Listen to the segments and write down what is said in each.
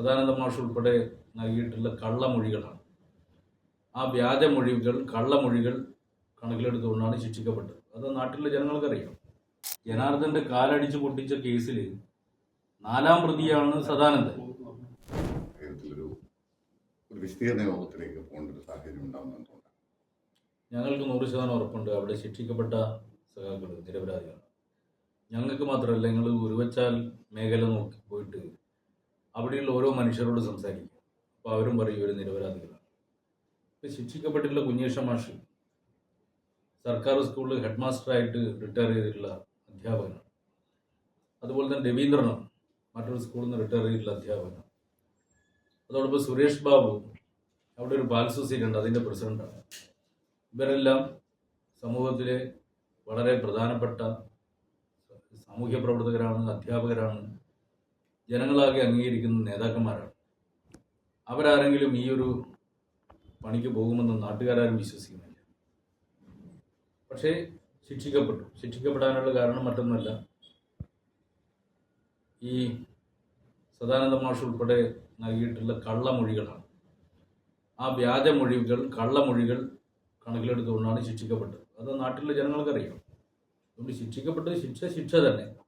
സദാനന്ദ മാഷ് ഉൾപ്പെടെ നൽകിയിട്ടുള്ള കള്ളമൊഴികളാണ്. ആ വ്യാജമൊഴികൾ കള്ളമൊഴികൾ കണക്കിലെടുത്തുകൊണ്ടാണ് ശിക്ഷിക്കപ്പെട്ടത്. അത് നാട്ടിലെ ജനങ്ങൾക്കറിയാം. ജനാർദ്ദന്റെ കാലടിച്ച് പൊട്ടിച്ച കേസിൽ നാലാം പ്രതിയാണ് സദാനന്ദൻ. കാര്യത്തിലൊരു ഒരു വിശദീകരണ യോഗത്തിലേക്ക് പോകേണ്ട ഒരു സാഹചര്യം ഉണ്ടാകുന്നുണ്ട് ഞങ്ങൾക്ക് നൂറ് ശതമാനം ഉറപ്പുണ്ട്. അവിടെ ശിക്ഷിക്കപ്പെട്ട സഖാക്കൾ നിരപരാധികളാണ്. ഞങ്ങൾക്ക് മാത്രമല്ല ഞങ്ങൾ ഉരുവച്ചാൽ മേഖല നോക്കി പോയിട്ട് അവിടെയുള്ള ഓരോ മനുഷ്യരോട് സംസാരിക്കും അപ്പോൾ അവരും പറയും ഇവർ നിരപരാധികളാണ്. ഇപ്പോൾ ശിക്ഷിക്കപ്പെട്ടിട്ടുള്ള കുഞ്ഞേഷ മാഷ് സർക്കാർ സ്കൂളിൽ ഹെഡ് മാസ്റ്ററായിട്ട് റിട്ടയർ ചെയ്തിട്ടുള്ള അധ്യാപകനാണ്. അതുപോലെ തന്നെ രവീന്ദ്രനും മറ്റൊരു സ്കൂളിൽ നിന്ന് റിട്ടയർ ചെയ്തിട്ടുള്ള അധ്യാപകനാണ്. അതോടൊപ്പം സുരേഷ് ബാബു അവിടെ ഒരു ബാൽ സൊസൈറ്റി ഉണ്ട് അതിന്റെ പ്രസിഡന്റാണ്. ഇവരെല്ലാം സമൂഹത്തിലെ വളരെ പ്രധാനപ്പെട്ട സാമൂഹ്യ പ്രവർത്തകരാണ് അധ്യാപകരാണ്. ജനങ്ങളാകെ അംഗീകരിക്കുന്ന നേതാക്കന്മാരാണ്. അവരാരെങ്കിലും ഈ ഒരു പണിക്ക് പോകുമെന്ന് നാട്ടുകാരും വിശ്വസിക്കുന്നില്ല. പക്ഷേ ശിക്ഷിക്കപ്പെട്ടു. ശിക്ഷിക്കപ്പെടാനുള്ള കാരണം മറ്റൊന്നുമല്ല. ഈ സദാനന്ദ മാഷ് ഉൾപ്പെടെ നൽകിയിട്ടുള്ള കള്ളമൊഴികളാണ്. ആ വ്യാജമൊഴികൾ കള്ളമൊഴികൾ കണക്കിലെടുത്തുകൊണ്ടാണ് ശിക്ഷിക്കപ്പെട്ടത്. അത് നാട്ടിലെ ജനങ്ങൾക്കറിയാം. അതുകൊണ്ട് ശിക്ഷിക്കപ്പെട്ടത് ശിക്ഷ ശിക്ഷ തന്നെ.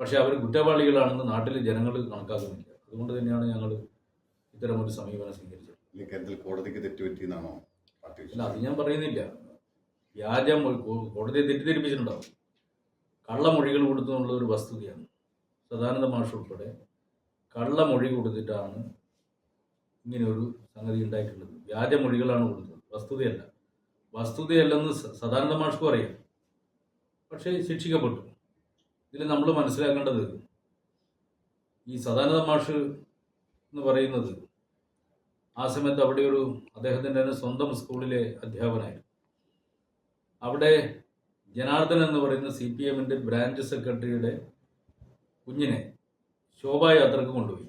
പക്ഷേ അവർ കുറ്റവാളികളാണെന്ന് നാട്ടിലെ ജനങ്ങൾ കണക്കാക്കുന്നില്ല. അതുകൊണ്ട് തന്നെയാണ് ഞങ്ങൾ ഇത്തരമൊരു സമീപനം സ്വീകരിച്ചത്. കേരളത്തിൽ കോടതിക്ക് തെറ്റുപറ്റിയെന്നാണോ അല്ല അത് ഞാൻ പറയുന്നില്ല. വ്യാജം കോടതിയെ തെറ്റിദ്ധരിപ്പിച്ചിട്ടുണ്ടാവും. കള്ളമൊഴികൾ കൊടുത്തു എന്നുള്ള ഒരു വസ്തുതയാണ്. സദാനന്ദ മാഷ് ഉൾപ്പെടെ കള്ളമൊഴി കൊടുത്തിട്ടാണ് ഇങ്ങനെയൊരു സംഗതി ഉണ്ടായിട്ടുള്ളത്. വ്യാജമൊഴികളാണ് കൊടുത്തത്. വസ്തുതയല്ല. വസ്തുതയല്ലെന്ന് സദാനന്ദ മാഷ്ക്കും അറിയാം. പക്ഷേ ശിക്ഷിക്കപ്പെട്ടു. ഇതിൽ നമ്മൾ മനസ്സിലാക്കേണ്ടത് ഈ സദാനന്ദ മാഷ് എന്ന് പറയുന്നത് ആ സമയത്ത് അവിടെ ഒരു അദ്ദേഹത്തിന്റെ തന്നെ സ്വന്തം സ്കൂളിലെ അധ്യാപനായിരുന്നു അവിടെ ജനാർദ്ദൻ എന്ന് പറയുന്ന സി പി എമ്മിന്റെ ബ്രാഞ്ച് സെക്രട്ടറിയുടെ കുഞ്ഞിനെ ശോഭായാത്രക്ക് കൊണ്ടുപോയി.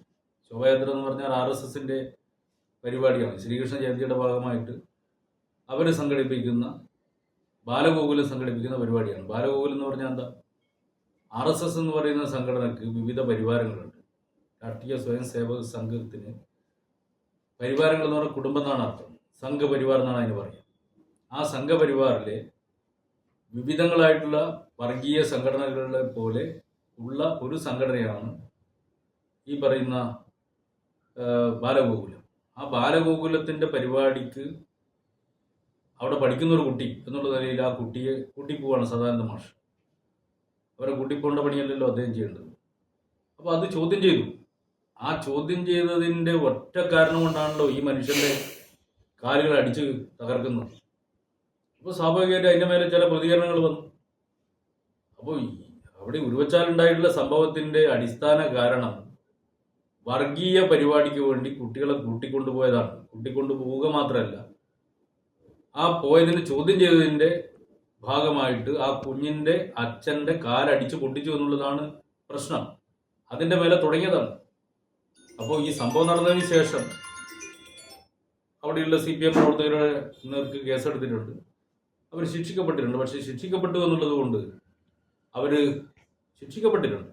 ശോഭായാത്ര എന്ന് പറഞ്ഞാൽ ആർ എസ് എസിന്റെ പരിപാടിയാണ്. ശ്രീകൃഷ്ണ ജയന്തിയുടെ ഭാഗമായിട്ട് അവർ സംഘടിപ്പിക്കുന്ന ബാലഗോകുലം സംഘടിപ്പിക്കുന്ന പരിപാടിയാണ്. ബാലഗോകുലം എന്ന് പറഞ്ഞാൽ എന്താ? ആർ എസ് എസ് എന്ന് പറയുന്ന സംഘടനക്ക് വിവിധ പരിവാരങ്ങളുണ്ട്. രാഷ്ട്രീയ സ്വയം സേവക സംഘത്തിന് പരിവാരങ്ങൾ എന്ന് പറഞ്ഞാൽ കുടുംബം എന്നാണ് അർത്ഥം. സംഘപരിവാർ എന്നാണ് അതിന് പറയുക. ആ സംഘപരിവാറിലെ വിവിധങ്ങളായിട്ടുള്ള വർഗീയ സംഘടനകളെ പോലെ ഉള്ള ഒരു സംഘടനയാണ് ഈ പറയുന്ന ബാലഗോകുലം. ആ ബാലഗോകുലത്തിന്റെ പരിപാടിക്ക് അവിടെ പഠിക്കുന്ന ഒരു കുട്ടി എന്നുള്ള നിലയിൽ ആ കുട്ടിയെ കൂട്ടിപ്പോവാണ് സദാനന്ദ മാഷ്. അവരെ കൂട്ടിപ്പോണ്ട പണിയല്ലല്ലോ അദ്ദേഹം ചെയ്യേണ്ടത്. അപ്പോൾ അത് ചോദ്യം ചെയ്തു. ആ ചോദ്യം ചെയ്തതിന്റെ ഒറ്റ കാരണം കൊണ്ടാണല്ലോ ഈ മനുഷ്യന്റെ കാലുകൾ അടിച്ച് തകർക്കുന്നത്. അപ്പോൾ സ്വാഭാവികമായിട്ട് അതിന്റെ മേലെ ചില പ്രതികരണങ്ങൾ വന്നു. അപ്പോൾ അവിടെ ഉരുവച്ചാലുണ്ടായിട്ടുള്ള സംഭവത്തിന്റെ അടിസ്ഥാന കാരണം വർഗീയ പരിപാടിക്ക് വേണ്ടി കുട്ടികളെ കൂട്ടിക്കൊണ്ടുപോയതാണ്. കൂട്ടിക്കൊണ്ടുപോവുക മാത്രമല്ല ആ പോയതിന് ചോദ്യം ചെയ്തതിന്റെ ഭാഗമായിട്ട് ആ കുഞ്ഞിന്റെ അച്ഛന്റെ കാലടിച്ച് പൊട്ടിച്ചു എന്നുള്ളതാണ് പ്രശ്നം. അതിന്റെ മേലെ തുടങ്ങിയതാണ്. അപ്പോൾ ഈ സംഭവം നടന്നതിന് ശേഷം അവിടെയുള്ള സി പി എം പ്രവർത്തകരുടെ നേർക്ക് കേസെടുത്തിട്ടുണ്ട്. അവർ ശിക്ഷിക്കപ്പെട്ടിട്ടുണ്ട്. പക്ഷേ ശിക്ഷിക്കപ്പെട്ടു എന്നുള്ളത് കൊണ്ട് അവർ ശിക്ഷിക്കപ്പെട്ടിട്ടുണ്ട്.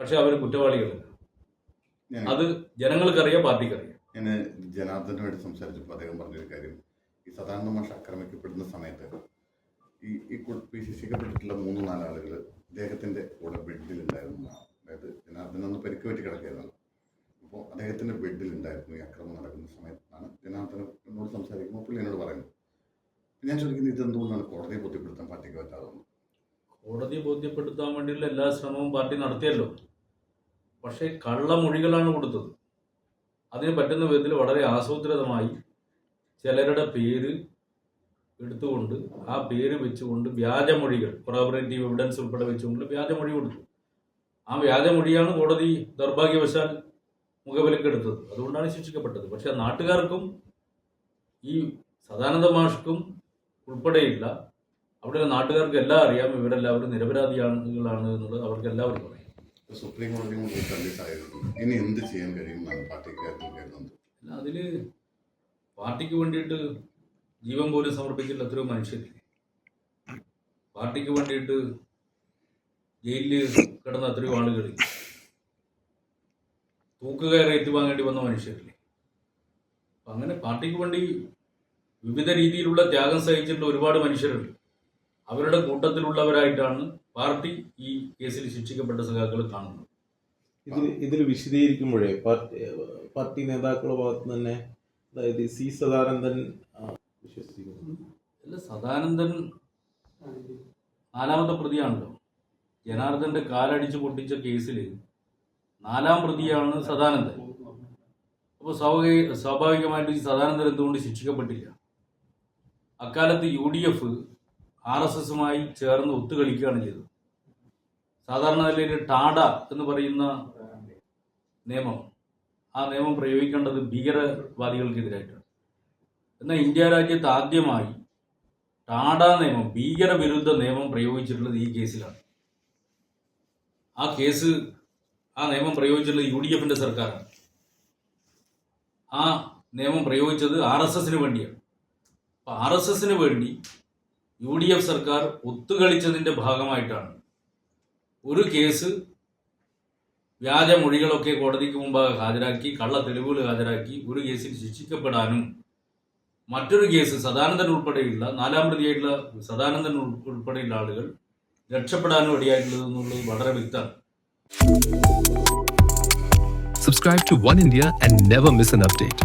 പക്ഷെ അവർ കുറ്റവാളികളല്ല. അത് ജനങ്ങൾക്കറിയാം പാർട്ടിക്കറിയാം. ഞാൻ ജനാർദ്ദനുമായിട്ട് സംസാരിച്ചപ്പോൾ അദ്ദേഹം പറഞ്ഞൊരു കാര്യം. ഈ സദാനന്ദ മാഷ് ആക്രമിക്കപ്പെടുന്ന സമയത്ത് ഈ ഈ വിശേഷിക്കപ്പെട്ടിട്ടുള്ള മൂന്ന് നാലാളുകൾ ഇദ്ദേഹത്തിന്റെ കൂടെ ബെഡിലുണ്ടായിരുന്നു. അതായത് ജനാർദ്ദൻ അന്ന് പരിക്ക് പറ്റി കിടക്കുകയായിരുന്നു അപ്പോൾ അദ്ദേഹത്തിന്റെ ബെഡിലുണ്ടായിരുന്നു ഈ അക്രമം നടക്കുന്ന സമയത്താണ് ജനാർദ്ദൻ എന്നോട് സംസാരിക്കുമ്പോൾ പുള്ളി എന്നോട് പറയുന്നത് ഞാൻ ചോദിക്കുന്നത് ഇതെന്തുകൊണ്ടാണ് കോടതിയെ ബോധ്യപ്പെടുത്താൻ പാർട്ടിക്ക് പറ്റാതെ വന്നത്? കോടതി ബോധ്യപ്പെടുത്താൻ വേണ്ടിയുള്ള എല്ലാ ശ്രമവും പാർട്ടി നടത്തിയല്ലോ. പക്ഷേ കള്ളമൊഴികളാണ് കൊടുത്തത്. അതിന് പറ്റുന്ന വിധത്തിൽ വളരെ ആസൂത്രിതമായി ചിലരുടെ പേര് എടുത്തുകൊണ്ട് ആ പേര് വെച്ചുകൊണ്ട് വ്യാജമൊഴികൾ കൊറാബറേറ്റീവ് എവിഡൻസ് ഉൾപ്പെടെ വെച്ചുകൊണ്ട് വ്യാജമൊഴി കൊടുത്തു. ആ വ്യാജമൊഴിയാണ് കോടതി ദൗർഭാഗ്യവശാൽ മുഖവിലക്കെടുത്തത്. അതുകൊണ്ടാണ് ശിക്ഷിക്കപ്പെട്ടത്. പക്ഷേ നാട്ടുകാർക്കും ഈ സദാനന്ദ മാഷ്ക്കും ഉൾപ്പെടെയുള്ള അവിടെ നാട്ടുകാർക്ക് എല്ലാം അറിയാം. ഇവരെല്ലാവരും നിരപരാധികളാണ് എന്നുള്ളത് അവർക്ക് എല്ലാവർക്കും അറിയാം. സുപ്രീം കോടതിയും ഇനി എന്ത് ചെയ്യാൻ കഴിയും? അതിൽ പാർട്ടിക്ക് വേണ്ടിയിട്ട് ജീവൻ പോലും സമർപ്പിച്ചിട്ടുള്ള എത്രയോ മനുഷ്യരില്ലേ പാർട്ടിക്ക് വേണ്ടിയിട്ട് ജയിലിൽ കിടന്ന എത്രയോ ആളുകൾ. തൂക്കുകയറി ഏറ്റുവാങ്ങേണ്ടി വന്ന മനുഷ്യരില്ലേ? അങ്ങനെ പാർട്ടിക്ക് വേണ്ടി വിവിധ രീതിയിലുള്ള ത്യാഗം സഹിച്ചിട്ടുള്ള ഒരുപാട് മനുഷ്യരുണ്ട്. അവരുടെ കൂട്ടത്തിലുള്ളവരായിട്ടാണ് പാർട്ടി ഈ കേസിൽ ശിക്ഷിക്കപ്പെട്ട സഖാക്കൾ കാണുന്നത്. ഇതിൽ ഇതിൽ വിശദീകരിക്കുമ്പോഴേ പാർട്ടി പാർട്ടി നേതാക്കളുടെ ഭാഗത്ത് തന്നെ അതായത് സി സദാനന്ദൻ വിശ്വസിക്കുന്നു അല്ല സദാനന്ദൻ നാലാമത്തെ പ്രതിയാണല്ലോ. ജനാർദ്ദന്റെ കാലടിച്ച് പൊട്ടിച്ച കേസിൽ നാലാം പ്രതിയാണ് സദാനന്ദൻ. അപ്പോൾ സ്വാഭാവിക സ്വാഭാവികമായിട്ട് ഈ സദാനന്ദൻ എന്തുകൊണ്ട് ശിക്ഷിക്കപ്പെട്ടില്ല? അക്കാലത്ത് U D F R S എസുമായി ചേർന്ന് ഒത്തുകളിക്കുകയാണ് ചെയ്തത്. സാധാരണ നിലയിൽ ടാഡ എന്ന് പറയുന്ന നിയമം ആ നിയമം പ്രയോഗിക്കേണ്ടത് ഭീകരവാദികൾക്കെതിരായിട്ടാണ്. എന്നാൽ ഇന്ത്യ രാജ്യത്ത് ആദ്യമായി ടാഡ നിയമം ഭീകരവിരുദ്ധ നിയമം പ്രയോഗിച്ചിട്ടുള്ളത് ഈ കേസിലാണ്. ആ കേസ് ആ നിയമം പ്രയോഗിച്ചിട്ടുള്ളത് യു ഡി എഫിന്റെ സർക്കാരാണ്. ആ നിയമം പ്രയോഗിച്ചത് ആർ എസ് എസിന് വേണ്ടിയാണ്. അപ്പൊ ആർ എസ് എസിന് വേണ്ടി യു ഡി എഫ് സർക്കാർ ഒത്തുകളിച്ചതിന്റെ ഭാഗമായിട്ടാണ് ഒരു കേസ് വ്യാജ മൊഴികളൊക്കെ കോടതിക്ക് മുമ്പാകെ ഹാജരാക്കി കള്ള തെളിവുകൾ ഹാജരാക്കി ഒരു കേസിൽ ശിക്ഷിക്കപ്പെടാനും മറ്റൊരു കേസ് സദാനന്ദൻ ഉൾപ്പെടെയുള്ള നാലാം പ്രതിയായിട്ടുള്ള സദാനന്ദൻ ഉൾ- ഉൾപ്പെടെയുള്ള ആളുകൾ രക്ഷപ്പെടാനും ഇടയായിട്ടുള്ളത് എന്നുള്ളത് വളരെ വ്യക്തമാണ് subscribe to One India and never miss an update.